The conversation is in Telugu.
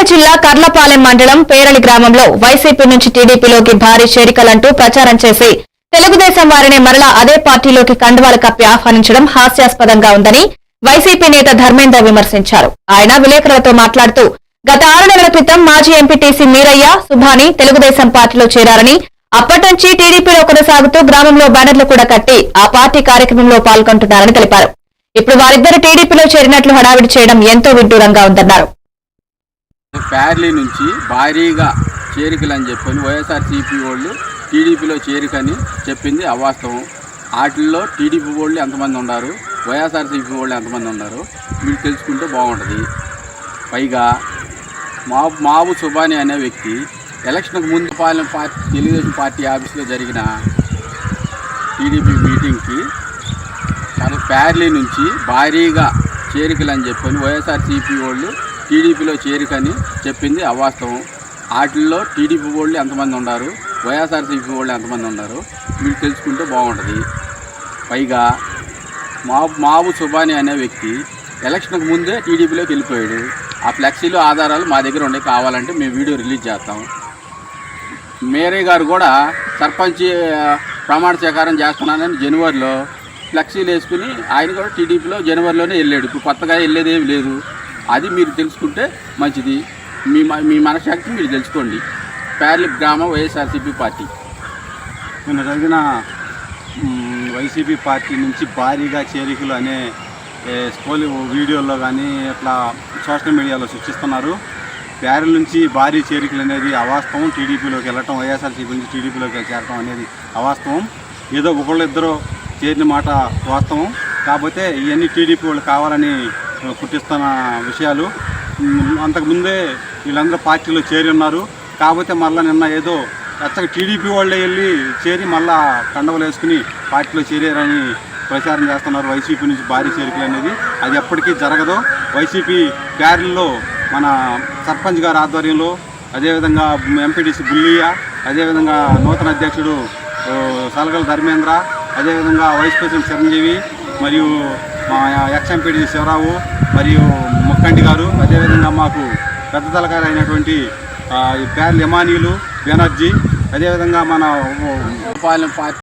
సిరిసిల్ల జిల్లా కర్లపాలెం మండలం పేరళి గ్రామంలో వైసీపీ నుంచి టీడీపీలోకి భారీ చేరికలంటూ ప్రచారం చేసి తెలుగుదేశం వారిని మరలా అదే పార్టీలోకి కండువాలు కప్పి ఆహ్వానించడం హాస్యాస్పదంగా ఉందని వైసీపీ నేత ధర్మేందర్ విమర్శించారు. ఆయన విలేకరులతో మాట్లాడుతూ గత ఆరు నెలల క్రితం మాజీ ఎంపీటీసీ మీరయ్య సుభాని తెలుగుదేశం పార్టీలో చేరారని అప్పటి నుంచి టీడీపీలో కొనసాగుతూ గ్రామంలో బ్యానర్లు కూడా కట్టి ఆ పార్టీ కార్యక్రమంలో పాల్గొంటున్నారని తెలిపారు. ఇప్పుడు వారిద్దరు టీడీపీలో చేరినట్లు హడావిడి చేయడం ఎంతో విడ్డూరంగా ఉందన్నారు. ప్యార్లీ నుంచి భారీగా చేరికలు అని చెప్పని వైఎస్ఆర్సీపీ వాళ్ళు టీడీపీలో చేరికని చెప్పింది అవాస్తవం. వాటిల్లో టీడీపీ వాళ్ళు ఎంతమంది ఉన్నారు? వైఎస్ఆర్సీపీ వాళ్ళు ఎంతమంది ఉన్నారు? మీరు తెలుసుకుంటే బాగుంటుంది. పైగా మా మాబు సుబాని అనే వ్యక్తి ఎలక్షన్కు ముందు పాలన పార్టీ తెలుగుదేశం పార్టీ ఆఫీస్లో జరిగిన టీడీపీ మీటింగ్కి తను ప్యార్లీ నుంచి భారీగా చేరికలు అని చెప్పని వైఎస్ఆర్సీపీ వాళ్ళు టీడీపీలో చేరికని చెప్పింది అవాస్తవం. వాటిల్లో టీడీపీ వాళ్ళు ఎంతమంది ఉన్నారు వైఎస్ఆర్సీపీ వాళ్ళు ఎంతమంది ఉన్నారు మీరు తెలుసుకుంటే బాగుంటుంది. పైగా మా మావు సుబాని అనే వ్యక్తి ఎలక్షన్కి ముందే టీడీపీలోకి వెళ్ళిపోయాడు. ఆ ఫ్లెక్సీలు ఆధారాలు మా దగ్గర ఉండే కావాలంటే మేము వీడియో రిలీజ్ చేస్తాం. మేరే గారు కూడా సర్పంచ్ ప్రమాణ స్వీకారం చేస్తున్నానని జనవరిలో ఫ్లెక్సీలు వేసుకుని ఆయన కూడా టీడీపీలో జనవరిలోనే వెళ్ళాడు. ఇప్పుడు కొత్తగా వెళ్ళేదేమి లేదు. అది మీరు తెలుసుకుంటే మంచిది. మీ మీ మనశాక్తి మీరు తెలుసుకోండి. ప్యార్లి గ్రామ వైఎస్ఆర్సీపీ పార్టీ. నిన్న జరిగిన వైసీపీ పార్టీ నుంచి భారీగా చేరికలు అనే స్పోలి వీడియోలో వీడియోల్లో కానీ ఇట్లా సోషల్ మీడియాలో సృష్టిస్తున్నారు. ప్యారెల్ నుంచి భారీ చేరికలు అనేది అవాస్తవం. టీడీపీలోకి వెళ్ళటం వైఎస్ఆర్సీపీ నుంచి టీడీపీలోకి చేరటం అనేది అవాస్తవం. ఏదో ఒకళ్ళిద్దరూ చేరిన మాట వాస్తవం. కాకపోతే ఇవన్నీ టీడీపీ వాళ్ళు కావాలని పుట్టిస్తున్న విషయాలు. అంతకుముందే వీళ్ళందరూ పార్టీలో చేరి ఉన్నారు. కాకపోతే మళ్ళీ నిన్న ఏదో అచ్చగా టీడీపీ వాళ్ళే వెళ్ళి చేరి మళ్ళా కండవలు వేసుకుని పార్టీలో చేరారని ప్రచారం చేస్తున్నారు వైసీపీ నుంచి భారీ చేరికలు అనేది. అది ఎప్పటికీ జరగదు. వైసీపీ ప్యారిల్లో మన సర్పంచ్ గారి ఆధ్వర్యంలో అదేవిధంగా ఎంపీటీసీ బుల్లియ అదేవిధంగా నూతన అధ్యక్షుడు సలగల ధర్మేంద్ర అదేవిధంగా వైస్ ప్రెసిడెంట్ చిరంజీవి మరియు మా ఎక్స్ శివరావు మరియు ముక్కంటి గారు. అదేవిధంగా మాకు పెద్ద తలకారు అయినటువంటి ఈ పేర్లు ఎమానీలు బెనర్జీ. అదేవిధంగా మన పాలెం పార్టీ